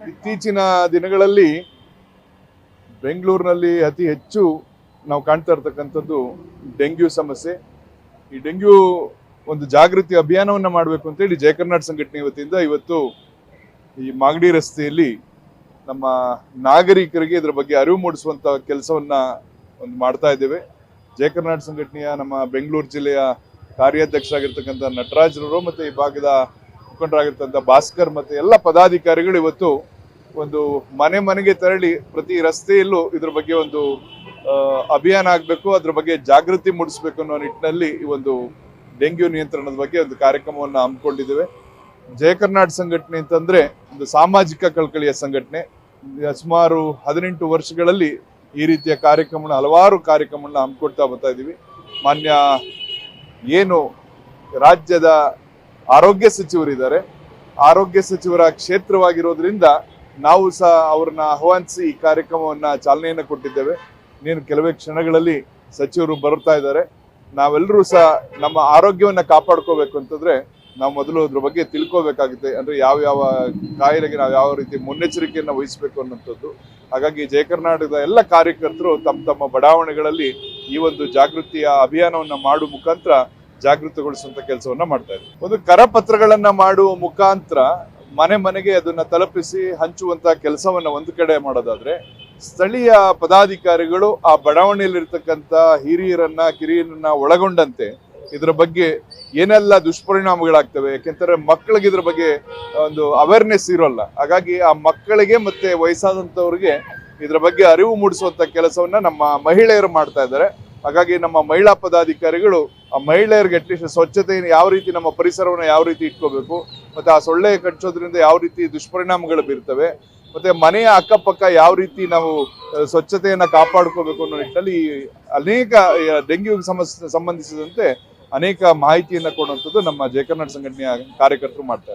ಇತ್ತೀಚಿನ ದಿನಗಳಲ್ಲಿ ಬೆಂಗಳೂರಿನಲ್ಲಿ ಅತಿ ಹೆಚ್ಚು ನಾವು ಕಾಣ್ತಾ ಇರ್ತಕ್ಕಂಥದ್ದು ಡೆಂಗ್ಯೂ ಸಮಸ್ಯೆ. ಈ ಡೆಂಗ್ಯೂ ಒಂದು ಜಾಗೃತಿ ಅಭಿಯಾನವನ್ನು ಮಾಡಬೇಕು ಅಂತೇಳಿ ಜಯ ಕರ್ನಾಟಕ ಸಂಘಟನೆ ವತಿಯಿಂದ ಇವತ್ತು ಈ ಮಾಗಡಿ ರಸ್ತೆಯಲ್ಲಿ ನಮ್ಮ ನಾಗರಿಕರಿಗೆ ಇದರ ಬಗ್ಗೆ ಅರಿವು ಮೂಡಿಸುವಂಥ ಕೆಲಸವನ್ನ ಒಂದು ಮಾಡ್ತಾ ಇದ್ದೇವೆ. ಜಯ ಸಂಘಟನೆಯ ನಮ್ಮ ಬೆಂಗಳೂರು ಜಿಲ್ಲೆಯ ಕಾರ್ಯಾಧ್ಯಕ್ಷರಾಗಿರ್ತಕ್ಕಂಥ ನಟರಾಜ್ರವರು ಮತ್ತೆ ಈ ಭಾಗದ ಮುಖಂಡರಾಗಿರ್ತಕ್ಕಂಥ ಭಾಸ್ಕರ್ ಮತ್ತು ಎಲ್ಲ ಪದಾಧಿಕಾರಿಗಳು ಇವತ್ತು ಒಂದು ಮನೆ ಮನೆಗೆ ತೆರಳಿ ಪ್ರತಿ ರಸ್ತೆಯಲ್ಲೂ ಇದ್ರ ಬಗ್ಗೆ ಒಂದು ಅಭಿಯಾನ ಆಗಬೇಕು, ಅದ್ರ ಬಗ್ಗೆ ಜಾಗೃತಿ ಮೂಡಿಸ್ಬೇಕು ಅನ್ನೋ ನಿಟ್ಟಿನಲ್ಲಿ ಈ ಒಂದು ಡೆಂಗ್ಯೂ ನಿಯಂತ್ರಣದ ಬಗ್ಗೆ ಒಂದು ಕಾರ್ಯಕ್ರಮವನ್ನು ಹಮ್ಮಿಕೊಂಡಿದ್ದೇವೆ. ಜಯ ಕರ್ನಾಟಕ ಸಂಘಟನೆ ಅಂತಂದ್ರೆ ಒಂದು ಸಾಮಾಜಿಕ ಕಳಕಳಿಯ ಸಂಘಟನೆ. ಸುಮಾರು ಹದಿನೆಂಟು ವರ್ಷಗಳಲ್ಲಿ ಈ ರೀತಿಯ ಕಾರ್ಯಕ್ರಮ ಹಲವಾರು ಕಾರ್ಯಕ್ರಮಗಳನ್ನ ಹಮ್ಮಿಕೊಡ್ತಾ ಬರ್ತಾ ಇದ್ದೀವಿ. ಮಾನ್ಯ ಏನು ರಾಜ್ಯದ ಆರೋಗ್ಯ ಸಚಿವರಿದ್ದಾರೆ. ಆರೋಗ್ಯ ಸಚಿವರ ಕ್ಷೇತ್ರವಾಗಿರೋದ್ರಿಂದ ನಾವು ಸಹ ಅವ್ರನ್ನ ಆಹ್ವಾನಿಸಿ ಈ ಕಾರ್ಯಕ್ರಮವನ್ನ ಚಾಲನೆಯನ್ನು ಕೊಟ್ಟಿದ್ದೇವೆ. ನೀನು ಕೆಲವೇ ಕ್ಷಣಗಳಲ್ಲಿ ಸಚಿವರು ಬರ್ತಾ ಇದ್ದಾರೆ. ನಾವೆಲ್ಲರೂ ಸಹ ನಮ್ಮ ಆರೋಗ್ಯವನ್ನ ಕಾಪಾಡ್ಕೋಬೇಕು ಅಂತಂದ್ರೆ ನಾವು ಮೊದಲು ಅದ್ರ ಬಗ್ಗೆ ತಿಳ್ಕೋಬೇಕಾಗುತ್ತೆ. ಅಂದ್ರೆ ಯಾವ ಯಾವ ಕಾಯಿಲೆಗೆ ನಾವು ಯಾವ ರೀತಿ ಮುನ್ನೆಚ್ಚರಿಕೆಯನ್ನು ವಹಿಸಬೇಕು ಅನ್ನೋಂಥದ್ದು ಹಾಗಾಗಿ ಜಯ ಕರ್ನಾಟಕದ ಎಲ್ಲ ಕಾರ್ಯಕರ್ತರು ತಮ್ಮ ತಮ್ಮ ಬಡಾವಣೆಗಳಲ್ಲಿ ಈ ಒಂದು ಜಾಗೃತಿಯ ಅಭಿಯಾನವನ್ನ ಮಾಡುವ ಮುಖಾಂತರ ಜಾಗೃತಿಗೊಳಿಸುವಂತ ಕೆಲಸವನ್ನ ಮಾಡ್ತಾ ಇದ್ದಾರೆ. ಒಂದು ಕರಪತ್ರಗಳನ್ನ ಮಾಡುವ ಮುಖಾಂತರ ಮನೆ ಮನೆಗೆ ಅದನ್ನ ತಲುಪಿಸಿ ಹಂಚುವಂತ ಕೆಲಸವನ್ನ ಒಂದು ಕಡೆ ಮಾಡೋದಾದ್ರೆ ಸ್ಥಳೀಯ ಪದಾಧಿಕಾರಿಗಳು ಆ ಬಡಾವಣೆಯಲ್ಲಿರ್ತಕ್ಕಂಥ ಹಿರಿಯರನ್ನ, ಕಿರಿಯರನ್ನ ಒಳಗೊಂಡಂತೆ ಇದರ ಬಗ್ಗೆ ಏನೆಲ್ಲ ದುಷ್ಪರಿಣಾಮಗಳಾಗ್ತವೆ ಯಾಕೆಂದ್ರೆ ಮಕ್ಕಳಿಗೆ ಇದ್ರ ಬಗ್ಗೆ ಒಂದು ಅವೇರ್ನೆಸ್ ಇರೋಲ್ಲ. ಹಾಗಾಗಿ ಆ ಮಕ್ಕಳಿಗೆ ಮತ್ತೆ ವಯಸ್ಸಾದಂಥವ್ರಿಗೆ ಇದ್ರ ಬಗ್ಗೆ ಅರಿವು ಮೂಡಿಸುವಂಥ ಕೆಲಸವನ್ನ ನಮ್ಮ ಮಹಿಳೆಯರು ಮಾಡ್ತಾ ಇದ್ದಾರೆ. ಹಾಗಾಗಿ ನಮ್ಮ ಮಹಿಳಾ ಪದಾಧಿಕಾರಿಗಳು ಮಹಿಳೆಯರಿಗೆ ಅಟ್ಲೀಸ್ಟ್ ಸ್ವಚ್ಛತೆ ಯಾವ ರೀತಿ ನಮ್ಮ ಪರಿಸರವನ್ನು ಯಾವ ರೀತಿ ಇಟ್ಕೋಬೇಕು, ಮತ್ತೆ ಆ ಸೊಳ್ಳೆ ಕಚ್ಚೋದ್ರಿಂದ ಯಾವ ರೀತಿ ದುಷ್ಪರಿಣಾಮಗಳು ಬೀರ್ತವೆ, ಮತ್ತೆ ಮನೆಯ ಅಕ್ಕಪಕ್ಕ ಯಾವ ರೀತಿ ನಾವು ಸ್ವಚ್ಛತೆಯನ್ನು ಕಾಪಾಡ್ಕೋಬೇಕು ಅನ್ನೋ ನಿಟ್ಟಿನಲ್ಲಿ ಅನೇಕ ಡೆಂಗ್ಯೂಗೆ ಡೆಂಗ್ಯೂ ಸಮಸ್ಯೆ ಸಂಬಂಧಿಸಿದಂತೆ ಅನೇಕ ಮಾಹಿತಿಯನ್ನು ಕೊಡುವಂಥದ್ದು ನಮ್ಮ ಜಯ ಕರ್ನಾಟಕ ಸಂಘಟನೆಯ ಕಾರ್ಯಕರ್ತರು ಮಾಡ್ತಾರೆ